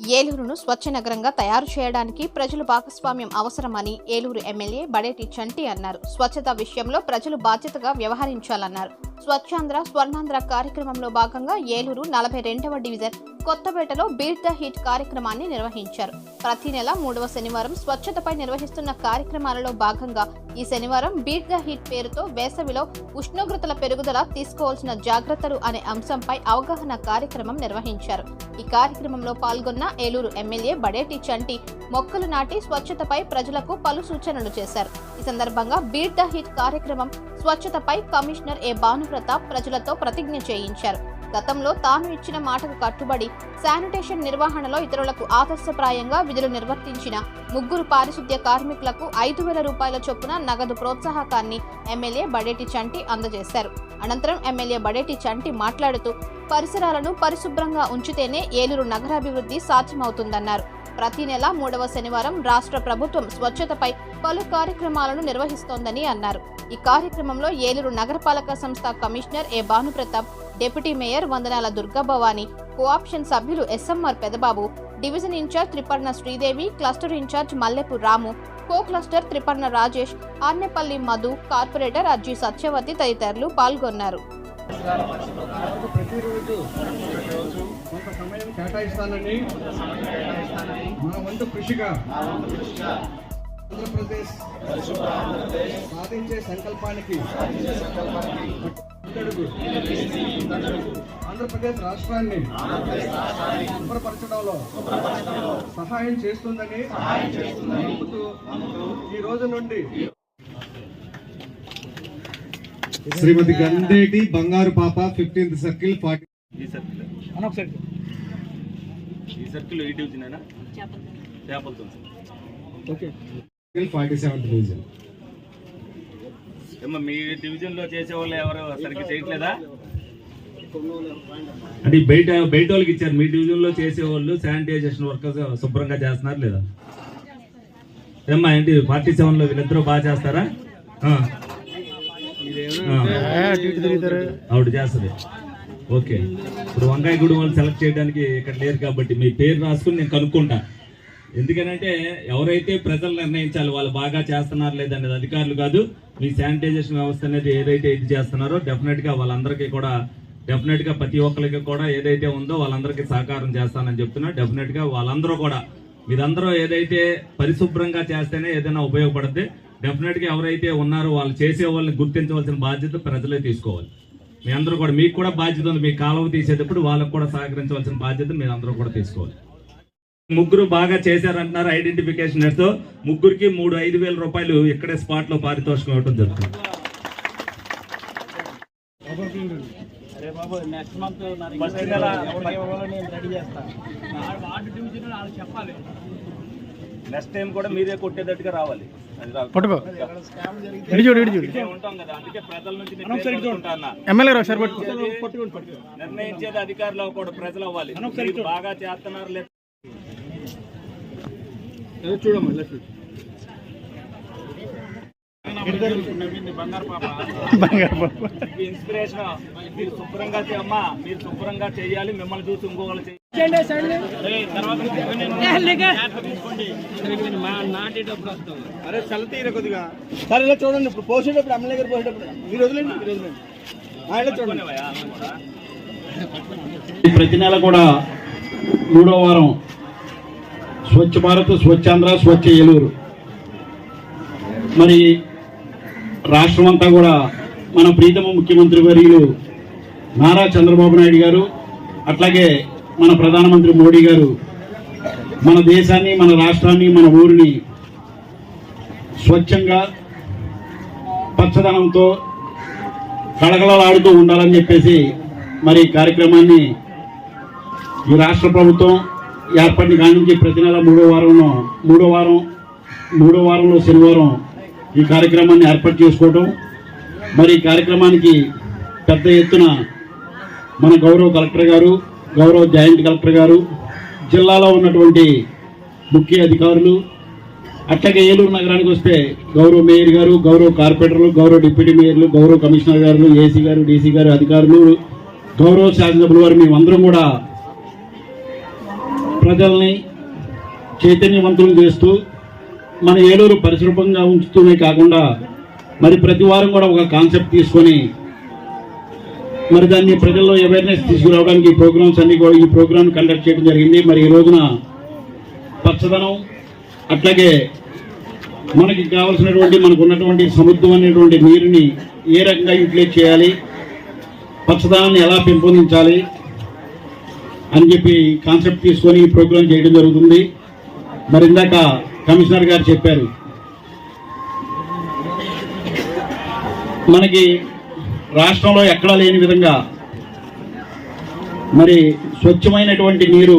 ఏలూరును స్వచ్ఛ నగరంగా తయారు చేయడానికి ప్రజల భాగస్వామ్యం అవసరమని ఏలూరు ఎమ్మెల్యే బడేటి చంటి అన్నారు. స్వచ్ఛత విషయంలో ప్రజలు బాధ్యతగా వ్యవహరించాలన్నారు. స్వచ్ఛాంధ్ర స్వర్ణాంధ్ర కార్యక్రమంలో భాగంగా ఏలూరు నలభై రెండవ డివిజన్ కొత్తపేటలో బీట్ ద హిట్ కార్యక్రమాన్ని నిర్వహించారు. ప్రతి నెల మూడవ శనివారం స్వచ్ఛతపై నిర్వహిస్తున్న కార్యక్రమాలలో భాగంగా ఈ శనివారం బీట్ ద హిట్ పేరుతో వేసవిలో ఉష్ణోగ్రతల పెరుగుదల తీసుకోవాల్సిన జాగ్రత్తలు అనే అంశంపై అవగాహన కార్యక్రమం నిర్వహించారు. ఈ కార్యక్రమంలో పాల్గొన్న ఏలూరు ఎమ్మెల్యే బడేటి చంటి మొక్కలు నాటి స్వచ్ఛతపై ప్రజలకు పలు సూచనలు చేశారు. ఈ సందర్భంగా బీట్ ద హిట్ కార్యక్రమం స్వచ్ఛతపై కమిషనర్ ఏ ప్రతాప్ ప్రజలతో ప్రతిజ్ఞ చేయించారు. గతంలో తాను ఇచ్చిన మాటకు కట్టుబడి శానిటేషన్ నిర్వహణలో ఇతరులకు ఆదర్శప్రాయంగా విధులు నిర్వర్తించిన ముగ్గురు పారిశుద్ధ్య కార్మికులకు ఐదు వేల రూపాయల చొప్పున నగదు ప్రోత్సాహకాన్ని ఎమ్మెల్యే బడేటి చంటి అందజేశారు. అనంతరం ఎమ్మెల్యే బడేటి చంటి మాట్లాడుతూ పరిసరాలను పరిశుభ్రంగా ఉంచితేనే ఏలూరు నగరాభివృద్ధి సాధ్యమవుతుందన్నారు. ప్రతి నెల మూడవ శనివారం రాష్ట్ర ప్రభుత్వం స్వచ్ఛతపై పలు కార్యక్రమాలను నిర్వహిస్తోందని అన్నారు. ఈ కార్యక్రమంలో ఏలూరు నగరపాలక సంస్థ commissioner A Bhanupratap deputy mayor Vandanala Durgabhavani co-option సభ్యులు SMR Pedababu division in-charge Triparna Sridevi cluster in-charge Mallepu Ramu co cluster Triparna Rajesh Arnepalli Madhu corporator Arji Satyavathi తదితరులు పాల్గొన్నారు. ప్రతిరోజు కొంత సమయం కేటాయిస్తానని మన వంతు కృషిగా ఆంధ్రప్రదేశ్ సాధించే సంకల్పానికి. ఆంధ్రప్రదేశ్ రాష్ట్రాన్ని శుభ్రపరచడంలో సహాయం చేస్తుందని ఈ రోజు నుండి Shrimathi Gandeti Bangaru Papa fifteenth circle forty ఈ సర్కిల్ ఈ సర్కిల్ ఈ డివిజన్ చేపలతో సర్కిల్ ఫార్టీ సెవెంత్ డివిజన్ ఏమ్మా మీ డివిజన్లో చేసే వాళ్ళు ఎవరు? సరిగ్గా చేయట్లేదా? అంటే బయట బయట వాళ్ళకి ఇచ్చారు. మీ డివిజన్లో చేసేవాళ్ళు శానిటైజేషన్ వర్కర్స్ శుభ్రంగా చేస్తున్నారు లేదా? ఏమ్మా ఏంటి ఫార్టీ సెవెన్లో వీళ్ళిద్దరూ బాగా చేస్తారా. ఆవిడ చేస్తుంది. ఓకే. ఇప్పుడు వంకాయ గుడి వాళ్ళు సెలెక్ట్ చేయడానికి ఇక్కడ లేరు కాబట్టి మీ పేరు రాసుకుని నేను కనుక్కుంటా. ఎందుకనంటే ఎవరైతే ప్రజలు నిర్ణయించాలి వాళ్ళు బాగా చేస్తున్నారు లేదనేది అధికారులు కాదు మీ శానిటైజేషన్ వ్యవస్థ అనేది ఏదైతే ఇది చేస్తున్నారో డెఫినెట్గా వాళ్ళందరికీ కూడా డెఫినెట్గా ప్రతి ఒక్కరికి కూడా ఏదైతే ఉందో వాళ్ళందరికీ సహకారం చేస్తానని చెప్తున్నా. డెఫినెట్గా వాళ్ళందరూ కూడా మీరందరూ ఏదైతే పరిశుభ్రంగా చేస్తేనే ఏదైనా ఉపయోగపడుతుంది డెఫినెట్గా ఎవరైతే ఉన్నారో వాళ్ళు చేసే వాళ్ళని గుర్తించవలసిన బాధ్యత ప్రజలే తీసుకోవాలి. మీ అందరూ కూడా మీకు కూడా బాధ్యత ఉంది. మీ కాలువ తీసేటప్పుడు వాళ్ళకు కూడా సహకరించవలసిన బాధ్యత మీరు అందరూ కూడా తీసుకోవాలి. ముగ్గురు బాగా చేశారంటున్నారు ఐడెంటిఫికేషన్తో ముగ్గురికి మూడు ఐదు వేల రూపాయలు ఇక్కడే స్పాట్లో పారితోషికం ఇవ్వడం జరుగుతుంది. నెక్స్ట్ టైం కూడా మీరే కొట్టేటట్టుగా రావాలి. పట్టుకో. ఇటు చూడు ఇటు చూడు. ఎమ్మెల్యే ఒకసారి పట్టుకో. నిర్ణయించేది అధికారులు కూడా ప్రజలు అవ్వాలి. బాగా చేస్తున్నారు లేదు బంగారు బాబు ఇన్స్పిరేషన్ మీరు శుభ్రంగా చే- అమ్మా మీరు శుభ్రంగా చేయాలి మిమ్మల్ని చూసి ఇంకొకరు చేయాలి అరే చల్ల తీర కొద్దిగా సరే ఇలా చూడండి ఇప్పుడు పోసేటప్పుడు అమ్మ దగ్గర పోసేటప్పుడు మీరు వదిలేండి మీరు వదిలేండి ఆ, చూడండి ప్రతి నెల కూడా మూడో వారం స్వచ్ఛ భారత్ స్వచ్ఛాంధ్ర స్వచ్ఛ ఏలూరు. మరి రాష్ట్రం అంతా కూడా మన ప్రీతమ ముఖ్యమంత్రి వర్యులు నారా చంద్రబాబు నాయుడు గారు అట్లాగే మన ప్రధానమంత్రి మోడీ గారు మన దేశాన్ని మన రాష్ట్రాన్ని మన ఊరిని స్వచ్ఛంగా పచ్చదనంతో కళకళలాడుతూ ఉండాలని చెప్పేసి మరి కార్యక్రమాన్ని ఈ రాష్ట్ర ప్రభుత్వం ఏర్పడిన కాడి నుంచి ప్రతి నెల మూడో వారంలో మూడో వారం మూడో వారంలో శనివారం ఈ కార్యక్రమాన్ని ఏర్పాటు చేసుకోవటం మరి ఈ కార్యక్రమానికి పెద్ద ఎత్తున మన గౌరవ కలెక్టర్ గారు గౌరవ జాయింట్ కలెక్టర్ గారు జిల్లాలో ఉన్నటువంటి ముఖ్య అధికారులు అట్లాగే ఏలూరు నగరానికి వస్తే గౌరవ మేయర్ గారు గౌరవ కార్పొరేటర్లు గౌరవ డిప్యూటీ మేయర్లు గౌరవ కమిషనర్ గారు ఏసీ గారు డీసీ గారు అధికారులు గౌరవ శాసనసభ్యుల వారు మేమందరం కూడా ప్రజల్ని చైతన్యవంతులు చేస్తూ మన ఏలూరు పరిశుభ్రంగా ఉంచుతూనే కాకుండా మరి ప్రతి వారం కూడా ఒక కాన్సెప్ట్ తీసుకొని మరి దాన్ని ప్రజల్లో అవేర్నెస్ తీసుకురావడానికి ఈ ప్రోగ్రామ్స్ అన్ని కూడా ఈ ప్రోగ్రామ్ కండక్ట్ చేయడం జరిగింది. మరి ఈ రోజున పచ్చదనం అట్లాగే మనకి కావాల్సినటువంటి మనకు ఉన్నటువంటి సముద్రమైనటువంటి నీరుని ఏ రకంగా యూటిలైజ్ చేయాలి పచ్చదనాన్ని ఎలా పెంపొందించాలి అని చెప్పి కాన్సెప్ట్ తీసుకొని ఈ ప్రోగ్రాం చేయడం జరుగుతుంది. మరి ఇందాక కమిషనర్ గారు చెప్పారు. మనకి రాష్ట్రంలో ఎక్కడా లేని విధంగా మరి స్వచ్ఛమైనటువంటి నీరు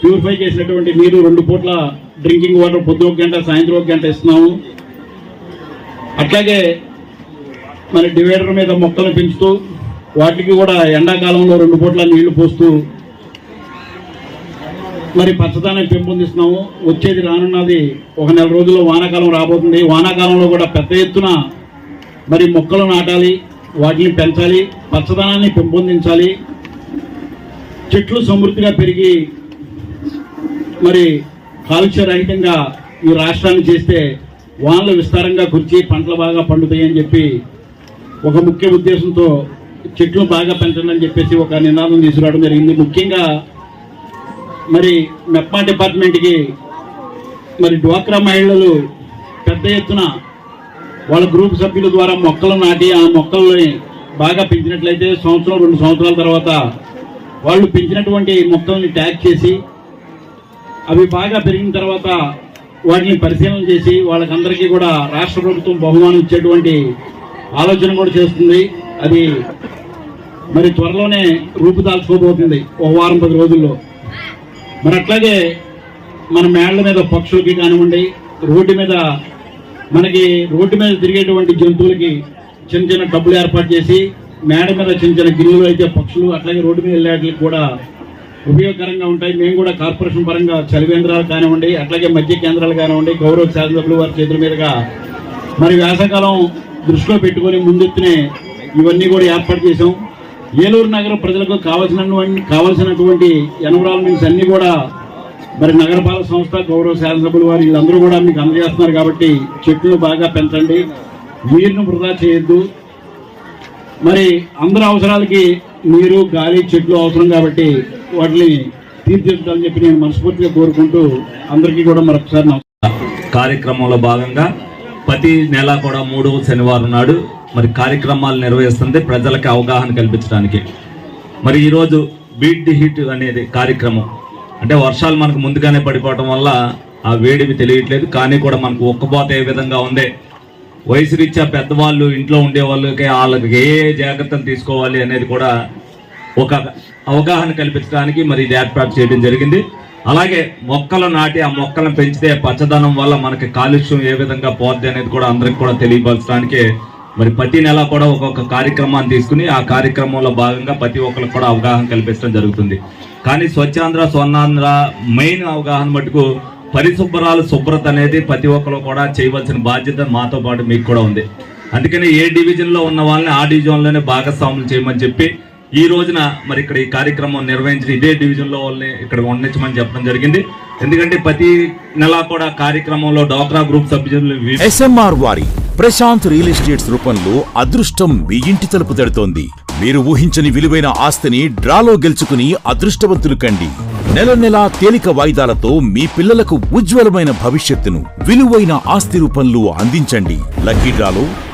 ప్యూరిఫై చేసినటువంటి నీరు రెండు పూట్ల డ్రింకింగ్ వాటర్ పొద్దు ఒక గంట సాయంత్రం ఒక గంట ఇస్తున్నాము. అట్లాగే మరి డివైడర్ మీద మొక్కలు పెంచుతూ వాటికి కూడా ఎండాకాలంలో రెండు పూట్ల నీళ్ళు పోస్తూ మరి పచ్చదనం పెంపొందిస్తున్నాము. వచ్చేది రానున్నది ఒక నెల రోజుల్లో వానాకాలం రాబోతుంది. వానాకాలంలో కూడా పెద్ద ఎత్తున మరి మొక్కలు నాటాలి వాటిని పెంచాలి పచ్చదనాన్ని పెంపొందించాలి. చెట్లు సమృద్ధిగా పెరిగి మరి కాలుష్య రహితంగా ఈ రాష్ట్రాన్ని చేస్తే వానలు విస్తారంగా కురిచి పంటలు బాగా పండుతాయని చెప్పి ఒక ముఖ్య ఉద్దేశంతో చెట్లు బాగా పెంచండి అని చెప్పేసి ఒక నినాదం తీసుకురావడం జరిగింది. ముఖ్యంగా మరి మెప్మా డిపార్ట్మెంట్కి మరి డ్వాక్రా మహిళలు పెద్ద ఎత్తున వాళ్ళ గ్రూప్ సభ్యుల ద్వారా మొక్కలు నాటి ఆ మొక్కల్ని బాగా పెంచినట్లయితే సంవత్సరం రెండు సంవత్సరాల తర్వాత వాళ్ళు పెంచినటువంటి మొక్కల్ని ట్యాగ్ చేసి అవి బాగా పెరిగిన తర్వాత వాటిని పరిశీలన చేసి వాళ్ళకందరికీ కూడా రాష్ట్ర ప్రభుత్వం బహుమానం ఇచ్చేటువంటి ఆలోచన కూడా చేస్తుంది. అది మరి త్వరలోనే రూపుదాల్చుకోబోతుంది ఒక వారం పది రోజుల్లో. మరి అట్లాగే మన మేళ్ళ మీద పక్షులకి కానివ్వండి రోడ్డు మీద మనకి రోడ్డు మీద తిరిగేటువంటి జంతువులకి చిన్న చిన్న డబ్బులు ఏర్పాటు చేసి మేడ మీద చిన్న చిన్న గిన్నెలు అయితే పక్షులు అట్లాగే రోడ్డు మీద వెళ్ళేటికి కూడా ఉపయోగకరంగా ఉంటాయి. మేము కూడా కార్పొరేషన్ పరంగా చలివేంద్రాలు కానివ్వండి అట్లాగే మధ్య కేంద్రాలు కానివ్వండి గౌరవ శాసనసభ్యులు వారి చేతుల మీదుగా మరి వేసవకాలం దృష్టిలో పెట్టుకొని ముందెత్తునే ఇవన్నీ కూడా ఏర్పాటు చేసాం ఏలూరు నగర ప్రజలకు కావాల్సిన కావాల్సినటువంటి ఎన్విరాన్మెంట్స్ అన్ని కూడా మరి నగరపాలక సంస్థ గౌరవ శాసనసభ్యులు వారు వీళ్ళందరూ కూడా మీకు అందజేస్తున్నారు కాబట్టి చెట్లు బాగా పెంచండి. నీరును వృధా చేయొద్దు. మరి అందరి అవసరాలకి నీరు గాలి చెట్లు అవసరం కాబట్టి వాటిని తీర్చిదిద్దాలని చెప్పి నేను మనస్ఫూర్తిగా కోరుకుంటూ అందరికీ కూడా మరొకసారి కార్యక్రమంలో భాగంగా ప్రతి నెల కూడా మూడవ శనివారం నాడు మరి కార్యక్రమాలు నిర్వహిస్తుంది. ప్రజలకి అవగాహన కల్పించడానికి. మరి ఈరోజు బీట్ ది హిట్ అనేది కార్యక్రమం. అంటే వర్షాలు మనకు ముందుగానే పడిపోవటం వల్ల ఆ వేడివి తెలియట్లేదు. కానీ కూడా మనకు ఒక్కపోత ఏ విధంగా ఉంది? వయసు రీత్యా పెద్దవాళ్ళు ఇంట్లో ఉండే వాళ్ళకి వాళ్ళకి ఏ ఏ జాగ్రత్తలు తీసుకోవాలి అనేది కూడా ఒక అవగాహన కల్పించడానికి మరి ఇది ఏర్పాటు చేయడం జరిగింది. అలాగే మొక్కలు నాటి ఆ మొక్కలను పెంచితే పచ్చదనం వల్ల మనకి కాలుష్యం ఏ విధంగా పోద్ది అనేది కూడా అందరికి కూడా తెలియపరచడానికి మరి ప్రతి నెల కూడా ఒక్కొక్క కార్యక్రమాన్ని తీసుకుని ఆ కార్యక్రమంలో భాగంగా ప్రతి ఒక్కరికి కూడా అవగాహన కల్పించడం జరుగుతుంది. కానీ స్వచ్ఛాంధ్ర స్వర్ణాంధ్ర మెయిన్ అవగాహన మటుకు పరిశుభ్రాలు శుభ్రత అనేది ప్రతి ఒక్కరు కూడా చేయవలసిన బాధ్యత మాతో పాటు మీకు కూడా ఉంది. అందుకని ఏ డివిజన్లో ఉన్న వాళ్ళని ఆ డివిజన్లోనే భాగస్వాములు చేయమని చెప్పి ఈ రోజున మరి ఇక్కడ ఈ కార్యక్రమం నిర్వహించిన ఇదే డివిజన్లో వాళ్ళని ఇక్కడ ఉండొచ్చమని చెప్పడం జరిగింది. ఎందుకంటే ప్రతి నెల కూడా కార్యక్రమంలో డోక్రా గ్రూప్ సభ్యులు ఎస్ఎంఆర్ వారి ప్రశాంత్ రియల్ ఎస్టేట్స్ రూపంలో అదృష్టం మీ ఇంటి తలుపు తడుతోంది. మీరు ఊహించని విలువైన ఆస్తిని డ్రాలో గెలుచుకుని అదృష్టవంతులు కండి. నెల నెలా తేలిక వాయిదాలతో మీ పిల్లలకు ఉజ్వలమైన భవిష్యత్తును విలువైన ఆస్తి రూపంలో అందించండి. లక్కీ డ్రాలో